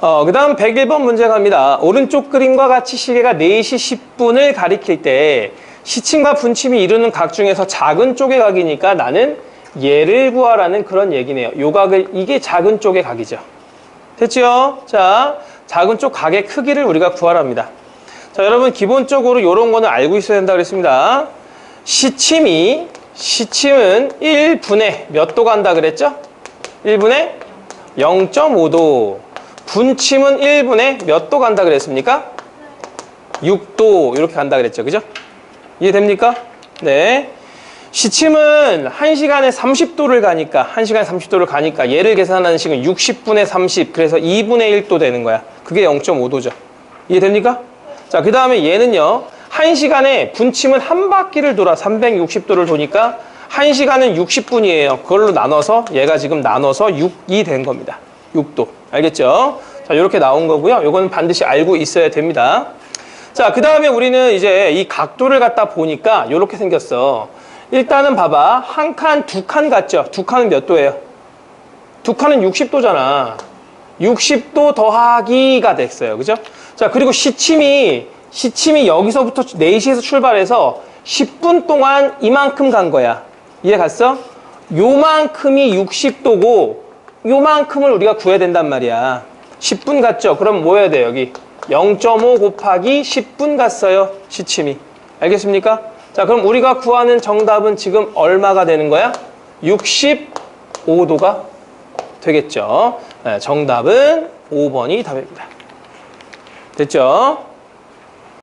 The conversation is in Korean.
어, 그 다음 101번 문제 갑니다. 오른쪽 그림과 같이 시계가 4시 10분을 가리킬 때 시침과 분침이 이루는 각 중에서 작은 쪽의 각이니까 나는 얘를 구하라는 그런 얘기네요. 요 각을, 이게 작은 쪽의 각이죠. 됐죠? 자, 작은 쪽 각의 크기를 우리가 구하랍니다. 자, 여러분 기본적으로 이런 거는 알고 있어야 된다 그랬습니다. 시침이, 시침은 1분에 몇 도 간다 그랬죠? 1분에 0.5도. 분침은 1분에 몇 도 간다 그랬습니까? 6도 이렇게 간다 그랬죠. 그죠? 이해됩니까? 네. 시침은 1시간에 30도를 가니까 1시간에 30도를 가니까 얘를 계산하는 식은 60분의 30 그래서 2분의 1도 되는 거야. 그게 0.5도죠. 이해됩니까? 자, 그 다음에 얘는요. 1시간에 분침은 한 바퀴를 돌아 360도를 도니까 1시간은 60분이에요. 그걸로 나눠서 얘가 지금 나눠서 6이 된 겁니다. 6도. 알겠죠? 자, 이렇게 나온 거고요. 요거는 반드시 알고 있어야 됩니다. 자, 그 다음에 우리는 이제 이 각도를 갖다 보니까 이렇게 생겼어. 일단은 봐봐. 한 칸, 두 칸 같죠? 두 칸은 몇 도예요? 두 칸은 60도잖아. 60도 더하기가 됐어요. 그죠? 자, 그리고 시침이, 시침이 여기서부터 4시에서 출발해서 10분 동안 이만큼 간 거야. 이해 갔어? 요만큼이 60도고, 요만큼을 우리가 구해야 된단 말이야. 10분 갔죠? 그럼 뭐 해야 돼, 여기? 0.5 곱하기 10분 갔어요. 시침이. 알겠습니까? 자, 그럼 우리가 구하는 정답은 지금 얼마가 되는 거야? 65도가 되겠죠. 네, 정답은 5번이 답입니다. 됐죠?